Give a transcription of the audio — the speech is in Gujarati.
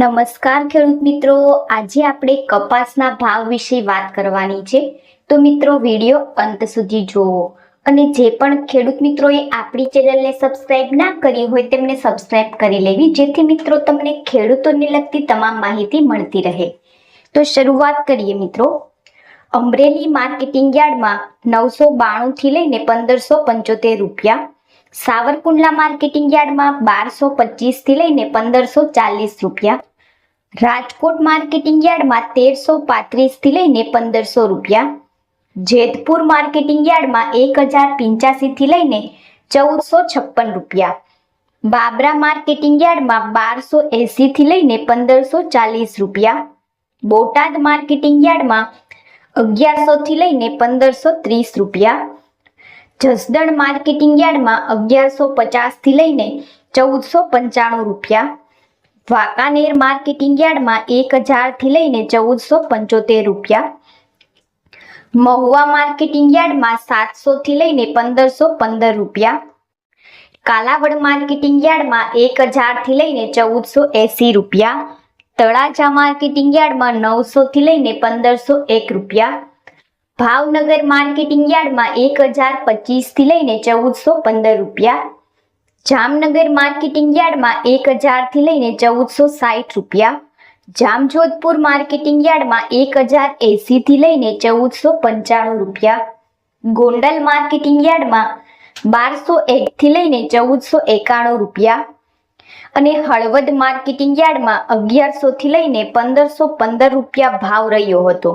નમસ્કાર ખેડૂત મિત્રો. આજે આપણે કપાસના ભાવ વિશે વાત કરવાની છે. તો મિત્રો, વીડિયો અંત સુધી જોવો અને જે પણ ખેડૂત મિત્રોએ આપણી ચેનલને સબસ્ક્રાઇબ ના કરી હોય તેમને સબસ્ક્રાઇબ કરી લેવી, જેથી મિત્રો તમને ખેડૂતોને લગતી તમામ માહિતી મળતી રહે. તો શરૂઆત કરીએ મિત્રો. અમરેલી માર્કેટિંગ યાર્ડમાં નવસો બાણુંથી લઈને પંદરસો પંચોતેર રૂપિયા. સાવરકુંડલા માર્કેટિંગ યાર્ડમાં બારસો પચીસથી લઈને પંદરસો ચાલીસ રૂપિયા. રાજકોટ માર્કેટિંગ યાર્ડમાં તેરસો પાંત્રીસથી લઈને પંદરસો રૂપિયા. જેતપુર માર્કેટિંગ યાર્ડમાં એક હજાર પંચ્યાસીથી લઈને ચૌદસો છપ્પન રૂપિયા. બાબરા માર્કેટિંગ યાર્ડમાં બારસો એંસીથી લઈને પંદરસો ચાલીસ રૂપિયા. બોટાદ માર્કેટિંગ યાર્ડમાં અગિયારસોથી લઈને પંદરસો ત્રીસ રૂપિયા. જસદણ માર્કેટિંગ યાર્ડમાં અગિયારસો પચાસથી લઈને ચૌદસો પંચાણું રૂપિયા. વાંકાનેર માર્કેટિંગ યાર્ડમાં એક હજારથી લઈને ચૌદસો પંચોતેર રૂપિયા. મહુવા માર્કેટિંગ યાર્ડમાં સાતસોથી લઈને પંદરસો પંદર રૂપિયા. કાલાવડ માર્કેટિંગ યાર્ડમાં એક હજારથી લઈને ચૌદસો એંસી રૂપિયા. તળાજા માર્કેટિંગ યાર્ડમાં નવસોથી લઈને પંદરસો એક રૂપિયા. ભાવનગર માર્કેટિંગ યાર્ડમાં એક હજાર પચીસથી લઈને ચૌદસો પંદર રૂપિયા. જામનગર માર્કેટિંગ યાર્ડમાં એક હજારથી લઈને ચૌદસો સાઠ રૂપિયા. જામજોધપુર માર્કેટિંગ યાર્ડમાં એક હજાર એંસીથી લઈને ચૌદસો પંચાણું રૂપિયા. ગોંડલ માર્કેટિંગ યાર્ડમાં બારસો એકથી લઈને ચૌદસો એકાણું રૂપિયા. અને હળવદ માર્કેટિંગ યાર્ડમાં અગિયારસોથી લઈને પંદરસો પંદર રૂપિયા ભાવ રહ્યો હતો.